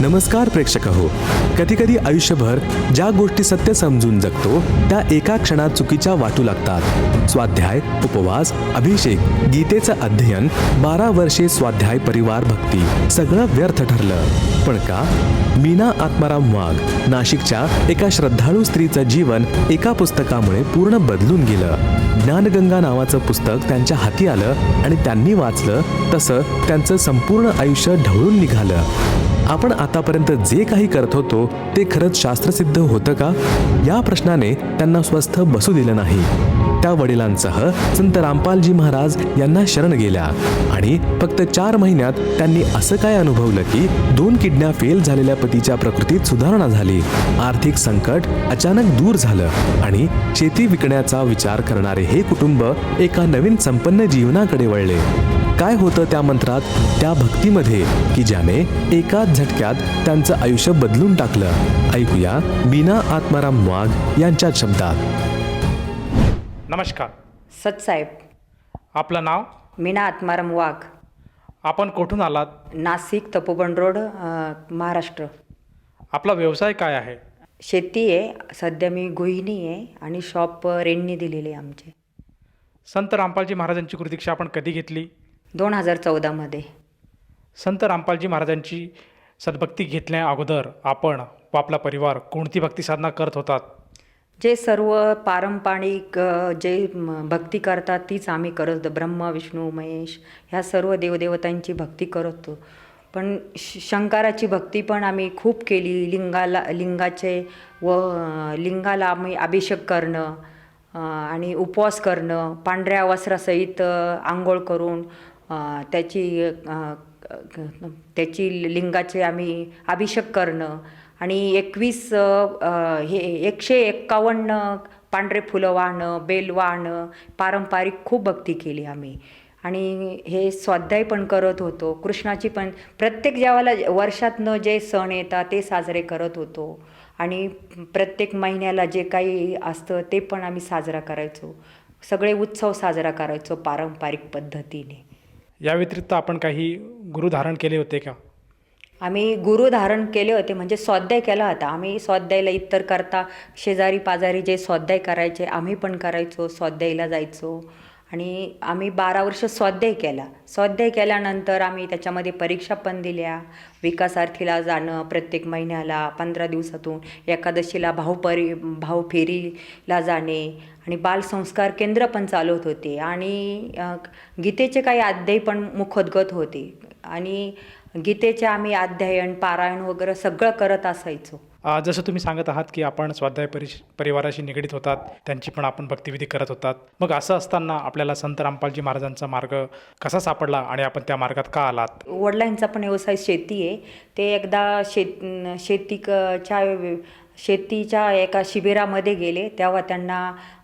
नमस्कार प्रेक्षक हो कधी कधी आयुष्यभर ज्या गोष्टी सत्य समजून जगतो त्या एका क्षणात चुकीच्या वाटू लागतात. स्वाध्याय उपवास अभिषेक गीतेचं अध्ययन बारा वर्षे स्वाध्याय परिवार भक्ती सगळं व्यर्थ ठरलं. पण का? मीना आत्माराम वाघ नाशिकच्या एका श्रद्धाळू स्त्रीचं जीवन एका पुस्तकामुळे पूर्ण बदलून गेलं. ज्ञानगंगा नावाचं पुस्तक त्यांच्या हाती आलं आणि त्यांनी वाचलं तसं त्यांचं संपूर्ण आयुष्य ढवळून निघालं. आपण आतापर्यंत जे काही करत होतो ते खरंच शास्त्रसिद्ध होतं का? या प्रश्नाने त्यांना स्वस्थ बसू दिलं नाही. त्या वडिलांसह संत रामपालजी महाराज यांना शरण गेल्या. आणि फक्त चार महिन्यात त्यांनी असं काय अनुभवलं की दोन किडन्या फेल झालेल्या पतीच्या प्रकृतीत सुधारणा झाली. आर्थिक संकट अचानक दूर झालं. आणि शेती विकण्याचा विचार करणारे हे कुटुंब एका नवीन संपन्न जीवनाकडे वळले. काय होतं त्या मंत्रात त्या भक्तीमध्ये की ज्याने एकाच झटक्यात त्यांचं आयुष्य बदलून टाकलं? ऐकूया मीना आत्माराम वाघ यांच्या शब्दात. नमस्कार. सतसाहेब आपलं नाव? मीना आत्माराम वाघ. आपण कुठून आलात? नाशिक तपोवन रोड महाराष्ट्र. आपला व्यवसाय काय आहे? शेती आहे. सध्या मी गृहिणी आहे आणि शॉप रेंटनी दिलेली आहे आमचे. संत रामपालजी महाराजांची कृतीक्षा आपण कधी घेतली? दोन हजार चौदामध्ये संत रामपालजी महाराजांची सद्भक्ती घेतल्या अगोदर आपण व आपला परिवार कोणती भक्ती साधना करत होतात? जे सर्व पारंपरिक जे भक्ती करतात तीच आम्ही करत होतो. ब्रह्मा विष्णू महेश ह्या सर्व देवदेवतांची भक्ती करत होतो. पण श शंकराची भक्ती पण आम्ही खूप केली. लिंगाला लिंगाचे व लिंगाला आम्ही अभिषेक करणं आणि उपवास करणं पांढऱ्या वस्त्रासहित आंघोळ करून त्याची त्याची लिंगाचे आम्ही अभिषेक करणं आणि एकवीस हे एकशे एक्कावन्न पांढरे फुलं वाहणं बेल वाहणं पारंपरिक खूप भक्ती केली आम्ही. आणि हे स्वाध्याय पण करत होतो. कृष्णाची पण प्रत्येक ज्यावेळेला वर्षातनं जे सण येतात ते साजरे करत होतो. आणि प्रत्येक महिन्याला जे काही असतं ते पण आम्ही साजरा करायचो. सगळे उत्सव साजरा करायचो पारंपरिक पद्धतीने. या व्यतिरिक्त आपण काही गुरु धारण केले होते का? आम्ही गुरु धारण केले होते म्हणजे स्वाध्याय केला होता. आम्ही स्वाध्यायला इतर करता शेजारी पाजारी जे स्वाध्याय करायचे आम्ही पण करायचो स्वाध्यायला जायचो. आणि आम्ही बारा वर्ष स्वाध्याय केला. स्वाध्याय केल्यानंतर आम्ही त्याच्यामध्ये परीक्षा पण दिल्या. विकासार्थीला जाणं प्रत्येक महिन्याला पंधरा दिवसातून एकादशीला भाऊपरी भाऊ फेरीला जाणे आणि बालसंस्कार केंद्र पण चालवत होते. आणि गीतेचे काही अध्याय पण मुखोद्गत होते. आणि गीतेचे आम्ही अध्ययन पारायण वगैरे सगळं करत असायचो. जसं तुम्ही सांगत आहात की आपण स्वाध्याय परि परिवाराशी निगडीत होतात त्यांची पण आपण भक्तिविधी करत होतात. मग असं असताना आपल्याला संत रामपालजी महाराजांचा मार्ग कसा सापडला आणि आपण त्या मार्गात का आलात? वडिलांचा पण व्यवसाय शेती आहे. ते एकदा शेत शेतीच्या शेतीच्या एका शिबिरामध्ये गेले तेव्हा त्यांना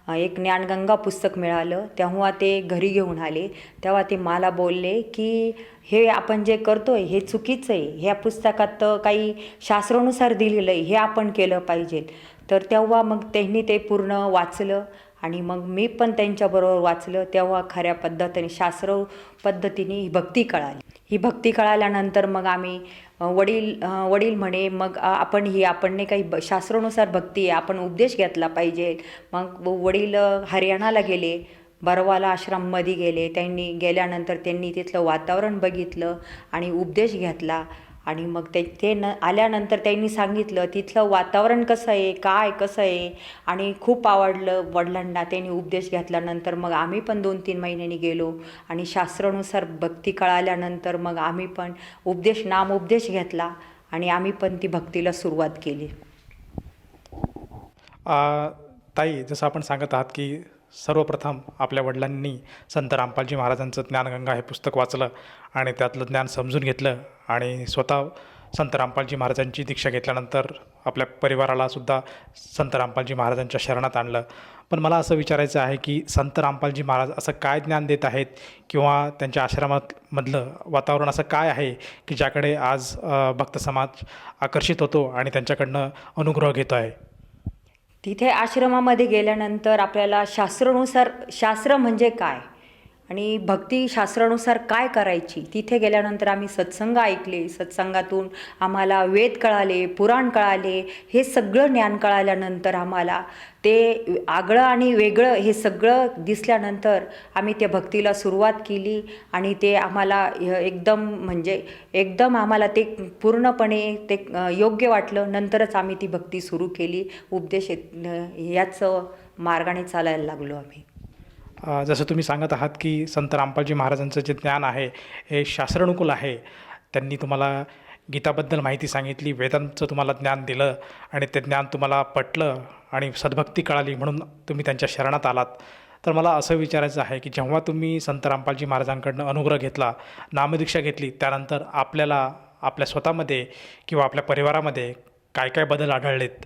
एक ज्ञानगंगा पुस्तक मिळालं. तेव्हा ते घरी घेऊन आले. तेव्हा ते मला बोलले की हे आपण जे करतो आहे हे चुकीचं आहे. ह्या पुस्तकात तर काही शास्त्रानुसार दिलेलं आहे. हे आपण केलं पाहिजे. तर तेव्हा मग त्यांनी ते पूर्ण वाचलं. आणि मग मी पण त्यांच्याबरोबर वाचलं तेव्हा खऱ्या पद्धतीने शास्त्र पद्धतीने ही भक्ती कळाली. ही भक्ती कळाल्यानंतर मग आम्ही वडील वडील म्हणे मग आपण ही आपण नाही काही ब- शास्त्रानुसार भक्ती आहे आपण उपदेश घेतला पाहिजे. मग वडील हरियाणाला गेले बरवाला आश्रममध्ये गेले त्यांनी गेल्यानंतर त्यांनी तिथलं वातावरण बघितलं आणि उपदेश घेतला. आणि मग ते ते न आल्यानंतर त्यांनी सांगितलं तिथलं वातावरण कसं आहे? काय कसं आहे? आणि खूप आवडलं वडिलांना त्यांनी उपदेश घेतल्यानंतर मग आम्ही पण दोन तीन महिन्यांनी गेलो. आणि शास्त्रानुसार भक्ती कळाल्यानंतर मग आम्ही पण उपदेश नाम उपदेश घेतला आणि आम्ही पण ती भक्तीला सुरुवात केली. ताई जसं आपण सांगत आहात की सर्वप्रथम आपल्या वडिलांनी संत रामपालजी महाराजांचं ज्ञानगंगा हे पुस्तक वाचलं आणि त्यातलं ज्ञान समजून घेतलं आणि स्वतः संत रामपालजी महाराजांची दीक्षा घेतल्यानंतर आपल्या परिवारालासुद्धा संत रामपालजी महाराजांच्या शरणात आणलं. पण मला असं विचारायचं आहे की संत रामपालजी महाराज असं काय ज्ञान देत आहेत किंवा त्यांच्या आश्रमात मधलं वातावरण असं काय आहे की ज्याकडे आज भक्त समाज आकर्षित होतो आणि त्यांच्याकडनं अनुग्रह घेतो आहे? तिथे आश्रमामध्ये गेल्यानंतर आपल्याला शास्त्रानुसार शास्त्र म्हणजे काय? आणि भक्ती शास्त्रानुसार काय करायची? तिथे गेल्यानंतर आम्ही सत्संग ऐकले. सत्संगातून आम्हाला वेद कळाले पुराण कळाले हे सगळं ज्ञान कळाल्यानंतर आम्हाला ते आगळं आणि वेगळं हे सगळं दिसल्यानंतर आम्ही त्या भक्तीला सुरुवात केली आणि ते आम्हाला एकदम म्हणजे एकदम आम्हाला ते पूर्णपणे ते योग्य वाटलं. नंतरच आम्ही ती भक्ती सुरू केली. उपदेश याच मार्गाने चालायला लागलो आम्ही. जसं तुम्ही सांगत आहात की संत रामपालजी महाराजांचं जे ज्ञान आहे हे शास्त्रानुकूल आहे. त्यांनी तुम्हाला गीताबद्दल माहिती सांगितली वेदांचं तुम्हाला ज्ञान दिलं आणि ते ज्ञान तुम्हाला पटलं आणि सद्भक्ती कळाली म्हणून तुम्ही त्यांच्या शरणात आलात. तर मला असं विचारायचं आहे की जेव्हा तुम्ही संत रामपालजी महाराजांकडनं अनुग्रह घेतला नामदीक्षा घेतली त्यानंतर आपल्याला आपल्या स्वतःमध्ये किंवा आपल्या परिवारामध्ये काय काय बदल आढळलेत?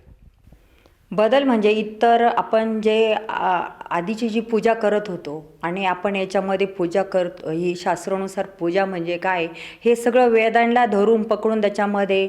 बदल म्हणजे इतर आपण जे आ, आधीची जी पूजा करत होतो आणि आपण याच्यामध्ये पूजा करत ही शास्त्रानुसार पूजा म्हणजे काय हे सगळं वेदांना धरून पकडून त्याच्यामध्ये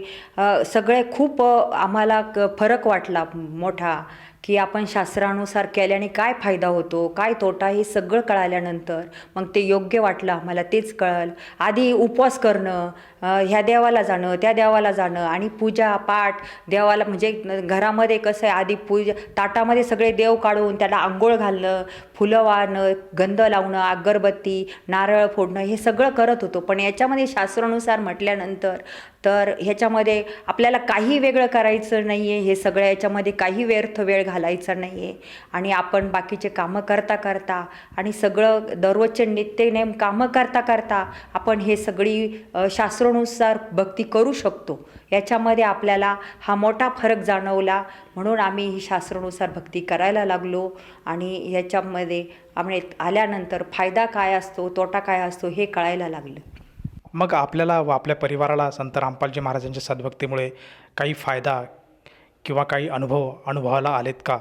सगळे खूप आम्हाला क फरक वाटला मोठा. की आपण शास्त्रानुसार केल्याने काय फायदा होतो काय तोटा हे सगळं कळाल्यानंतर मग ते योग्य वाटलं आम्हाला तेच कळलं. आधी उपवास करणं ह्या देवाला जाणं त्या देवाला जाणं आणि पूजा पाठ देवाला म्हणजे घरामध्ये कसं आहे आधी पूजा ताटामध्ये सगळे देव काढून त्याला आंघोळ घालणं फुलं वाहणं गंध लावणं अगरबत्ती नारळ फोडणं हे सगळं करत होतो. पण याच्यामध्ये शास्त्रानुसार म्हटल्यानंतर तर ह्याच्यामध्ये आपल्याला काही वेगळं करायचं नाही आहे हे सगळं याच्यामध्ये काही व्यर्थ वेळ घालायचा नाही आहे आणि आपण बाकीचे कामं करता करता आणि सगळं दररोजचे नित्यनेम कामं करता करता आपण हे सगळी शास्त्रानुसार भक्ती करू शकतो. याच्यामध्ये आपल्याला हा मोठा फरक जाणवला. म्हणून आम्ही ही शास्त्रानुसार भक्ती करायला लागलो आणि ह्याच्यामध्ये आम्ही आल्यानंतर फायदा काय असतो तोटा काय असतो हे कळायला लागलं. मग आपल्याला व आपल्या परिवाराला संत रामपालजी महाराजांच्या सद्भक्तीमुळे काही फायदा किंवा काही अनुभव अनुभवाला आलेत का?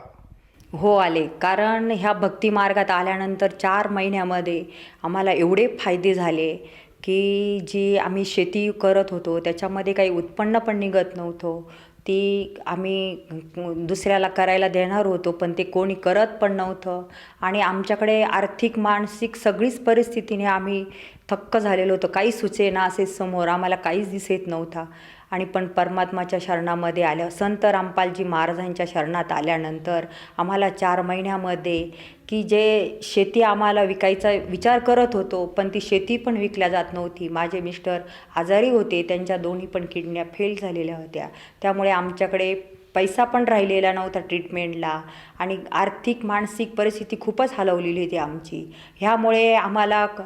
हो आले. कारण ह्या भक्ती मार्गात आल्यानंतर चार महिन्यामध्ये आम्हाला एवढे फायदे झाले की जी आम्ही शेती करत होतो त्याच्यामध्ये काही उत्पन्न पण निघत नव्हतं. ती आम्ही दुसऱ्याला करायला देणार होतो पण ते कोणी करत पण नव्हतं. आणि आमच्याकडे आर्थिक मानसिक सगळीच परिस्थितीने आम्ही थक्क झालेलो होतो. काही सुचेना असे समोर आम्हाला काहीच दिसत नव्हता. आणि पण परमात्माच्या शरणामध्ये आल्या. संत रामपालजी महाराजांच्या शरणात आल्यानंतर आम्हाला चार महिन्यामध्ये की जे शेती आम्हाला विकायचा विचार करत होतो पण ती शेती पण विकल्या जात नव्हती. माझे मिस्टर आजारी होते त्यांच्या दोन्ही पण किडन्या फेल झालेल्या होत्या. त्यामुळे आमच्याकडे पैसा पण राहिलेला नव्हता ट्रीटमेंटला आणि आर्थिक मानसिक परिस्थिती खूपच हलवलेली होती आमची. ह्यामुळे आम्हाला क-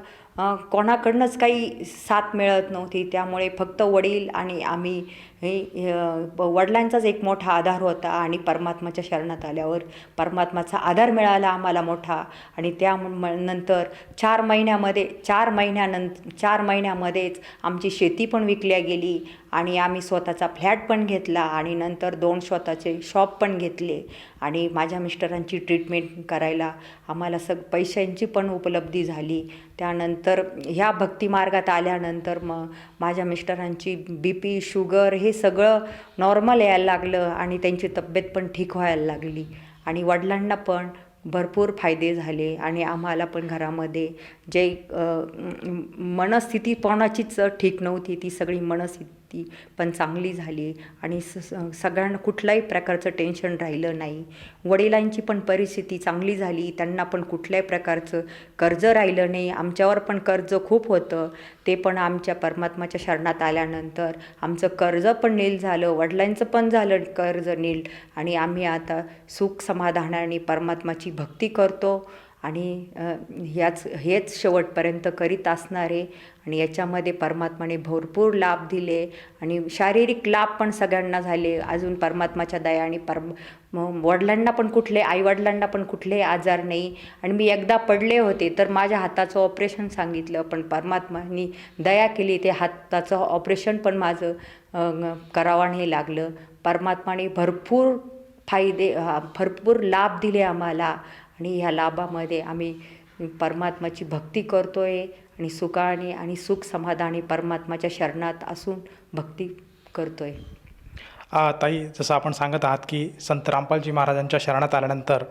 कोणाकडनंच काही साथ मिळत नव्हती. त्यामुळे फक्त वडील आणि आम्ही हे वडिलांचाच एक मोठा आधार होता आणि परमात्माच्या शरणात आल्यावर परमात्माचा आधार मिळाला आम्हाला मोठा. आणि त्या म- नंतर चार महिन्यामध्ये चार महिन्यानंतर चार महिन्यामध्येच आमची शेती पण विकल्या गेली आणि आम्ही स्वतःचा फ्लॅट पण घेतला आणि नंतर दोन स्वतःचे शॉप पण घेतले. आणि माझ्या मिस्टरांची ट्रीटमेंट करायला आम्हाला सग पैशांची पण उपलब्धी झाली. त्यानंतर ह्या भक्तिमार्गात आल्यानंतर मग माझ्या मिस्टरांची बी पी शुगर हे सगळं नॉर्मल यायला लागलं आणि त्यांची तब्येत पण ठीक व्हायला लागली. आणि वडिलांना पण भरपूर फायदे झाले आणि आम्हाला पण घरामध्ये जे मनस्थिती कोणाचीच ठीक नव्हती ती सगळी मनस्थिती ती पण चांगली झाली आणि स स- सगळ्यांना कुठल्याही प्रकारचं टेन्शन राहिलं नाही. वडिलांची पण परिस्थिती चांगली झाली त्यांना पण कुठल्याही प्रकारचं कर्ज राहिलं नाही. आमच्यावर पण कर्ज खूप होतं. ते पण आमच्या परमात्माच्या शरणात आल्यानंतर आमचं कर्ज पण नील झालं वडिलांचं पण झालं कर्ज नील. आणि आम्ही आता सुख समाधानाने परमात्माची भक्ती करतो. आणि ह्याच हेच शेवटपर्यंत करीत असणार आहे आणि याच्यामध्ये परमात्माने भरपूर लाभ दिले आणि शारीरिक लाभ पण सगळ्यांना झाले. अजून परमात्माच्या दया आणि परम वडिलांना पण कुठले आईवडिलांना पण कुठलेही आजार नाही. आणि मी एकदा पडले होते तर माझ्या हाताचं ऑपरेशन सांगितलं पण परमात्मानी दया केली ते हाताचं ऑपरेशन पण माझं करावं नाही लागलं. परमात्माने भरपूर फायदे भरपूर लाभ दिले आम्हाला. आणि ह्या लाभामध्ये आम्ही परमात्माची भक्ती करतो आहे आणि सुखाने आणि सुख समाधानी परमात्माच्या शरणात असून भक्ती करतो आहे ताई जसं आपण सांगत आहात की संत रामपालजी महाराजांच्या शरणात आल्यानंतर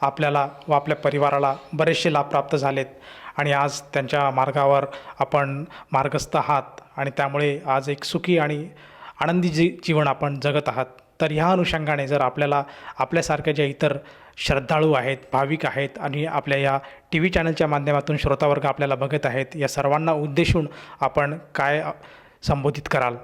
आपल्याला व आपल्या परिवाराला बरेचसे लाभ प्राप्त झालेत आणि आज त्यांच्या मार्गावर आपण मार्गस्थ आहात आणि त्यामुळे आज एक सुखी आणि आनंदी जी जीवन आपण जगत आहात. तर ह्या अनुषंगाने जर आपल्याला आपल्यासारख्या ज्या इतर श्रद्धाळू आहेत भाविक आहेत आणि आपल्या या टी व्ही चॅनलच्या माध्यमातून श्रोतावर्ग आपल्याला बघत आहेत या सर्वांना उद्देशून आपण काय संबोधित कराल?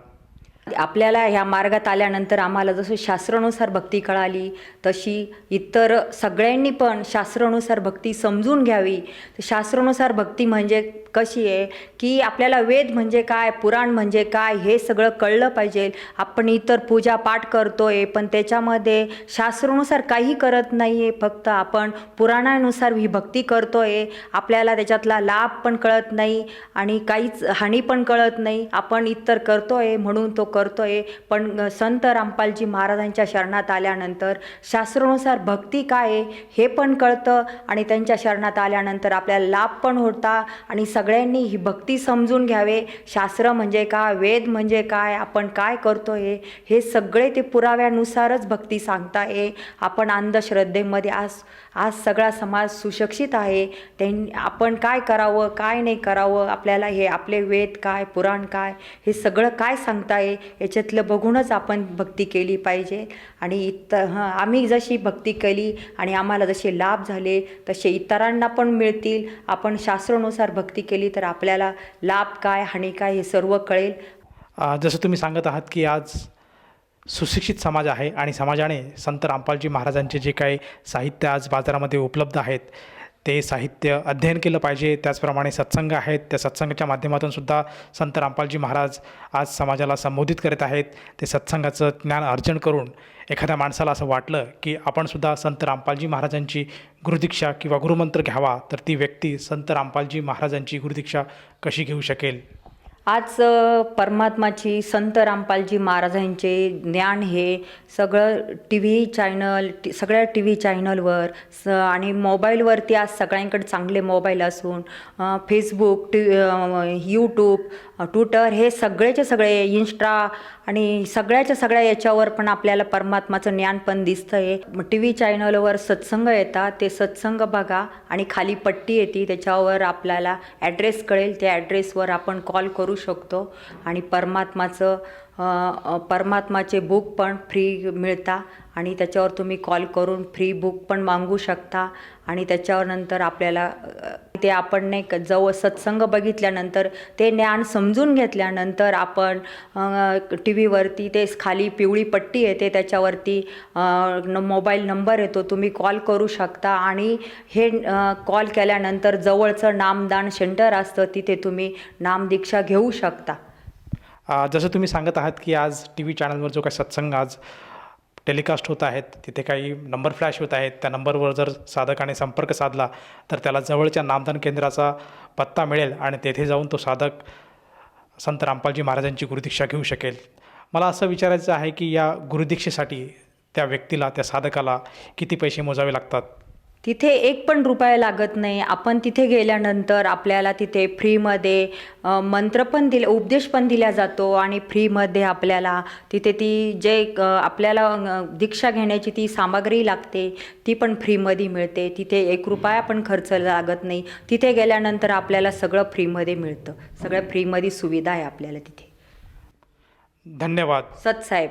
आपल्याला ह्या मार्गात आल्यानंतर आम्हाला जसं शास्त्रानुसार भक्ती कळाली तशी इतर सगळ्यांनी पण शास्त्रानुसार भक्ती समजून घ्यावी. तर शास्त्रानुसार भक्ती म्हणजे कशी आहे? की आपल्याला वेद म्हणजे काय पुराण म्हणजे काय हे सगळं कळलं पाहिजे. आपण इतर पूजा पाठ करतोय पण त्याच्यामध्ये शास्त्रानुसार काही करत नाही आहे फक्त आपण पुराणानुसार ही भक्ती करतोय. आपल्याला त्याच्यातला लाभ पण कळत नाही आणि काहीच हानी पण कळत नाही. आपण इतर करतोय म्हणून तो करतो आहे पण संत रामपालजी महाराजांच्या शरणात आल्यानंतर शास्त्रानुसार भक्ती काय आहे हे पण कळतं आणि त्यांच्या शरणात आल्यानंतर आपल्याला लाभ पण होता आणि सगळ्यांनी ही भक्ती समजून घ्यावे. शास्त्र म्हणजे काय वेद म्हणजे काय आपण काय करतो आहे हे सगळे ते पुराव्यानुसारच भक्ती सांगता आहे. आपण अंधश्रद्धेमध्ये आज आज सगळा समाज सुशिक्षित आहे. त्यांनी आपण काय करावं काय नाही करावं आपल्याला हे आपले वेद काय पुराण काय हे सगळं काय सांगताय याच्यातलं बघूनच आपण भक्ती केली पाहिजे. आणि इतर हं आम्ही जशी भक्ती केली आणि आम्हाला जसे लाभ झाले तसे इतरांना पण मिळतील. आपण शास्त्रानुसार भक्ती केली तर आपल्याला लाभ काय हानी काय हे सर्व कळेल. जसं तुम्ही सांगत आहात की आज सुशिक्षित समाज आहे आणि समाजाने संत रामपालजी महाराजांचे जे काही साहित्य आज बाजारामध्ये उपलब्ध आहेत ते साहित्य अध्ययन केलं पाहिजे. त्याचप्रमाणे सत्संग आहेत. त्या सत्संगाच्या माध्यमातून सुद्धा संत रामपालजी महाराज आज समाजाला संबोधित करत आहेत. ते सत्संगाचं ज्ञान अर्जन करून एखाद्या माणसाला असं वाटलं की आपणसुद्धा संत रामपालजी महाराजांची गुरुदीक्षा किंवा गुरुमंत्र घ्यावा तर ती व्यक्ती संत रामपालजी महाराजांची गुरुदीक्षा कशी घेऊ शकेल? आज परमात्माची संत रामपालजी महाराजांचे ज्ञान हे सगळं टी व्ही चॅनल टी सगळ्या टी व्ही चॅनलवर स आणि मोबाईलवरती आज सगळ्यांकडे चांगले मोबाईल असून फेसबुक टी यूट्यूब ट्विटर हे सगळेचे सगळे इन्स्टा आणि सगळ्याच्या सगळ्या याच्यावर पण आपल्याला परमात्माचं ज्ञान पण दिसतं आहे टी व्ही चॅनलवर सत्संग येतात ते सत्संग बघा आणि खाली पट्टी येते त्याच्यावर आपल्याला ॲड्रेस कळेल त्या ॲड्रेसवर आपण कॉल करू शकतो आणि परमात्माचं परमात्माचे बुक पण फ्री मिळता आणि त्याच्यावर तुम्ही कॉल करून फ्री बुक पण मागू शकता. आणि त्याच्यावर नंतर आपल्याला ते आपण नाही का जवळ सत्संग बघितल्यानंतर ते ज्ञान समजून घेतल्यानंतर आपण टी व्हीवरती ते खाली पिवळी पट्टी येते त्याच्यावरती न मोबाईल नंबर येतो तुम्ही कॉल करू शकता. आणि हे कॉल केल्यानंतर जवळचं नामदान सेंटर असतं तिथे तुम्ही नामदीक्षा घेऊ शकता. जसं तुम्ही सांगत आहात की आज टी व्ही चॅनलवर जो काही सत्संग आज टेलिकास्ट होत आहेत तिथे काही नंबर फ्लॅश होत आहेत त्या नंबरवर जर साधकाने संपर्क साधला तर त्याला जवळच्या नामदान केंद्राचा पत्ता मिळेल आणि तेथे जाऊन तो साधक संत रामपालजी महाराजांची गुरुदीक्षा घेऊ शकेल. मला असं विचारायचं आहे की या गुरुदीक्षेसाठी त्या व्यक्तीला त्या साधकाला किती पैसे मोजावे लागतात? तिथे एक पण रुपया लागत नाही. आपण तिथे गेल्यानंतर आपल्याला तिथे फ्रीमध्ये मंत्र पण दिले उपदेश पण दिला जातो आणि फ्रीमध्ये आपल्याला तिथे ती जे आपल्याला दीक्षा घेण्याची ती सामग्री लागते ती पण फ्रीमध्ये मिळते. तिथे एक रुपया पण खर्च लागत नाही. तिथे गेल्यानंतर आपल्याला सगळं फ्रीमध्ये मिळतं. सगळ्या फ्रीमध्ये सुविधा आहे आपल्याला तिथे. धन्यवाद. सतसाहेब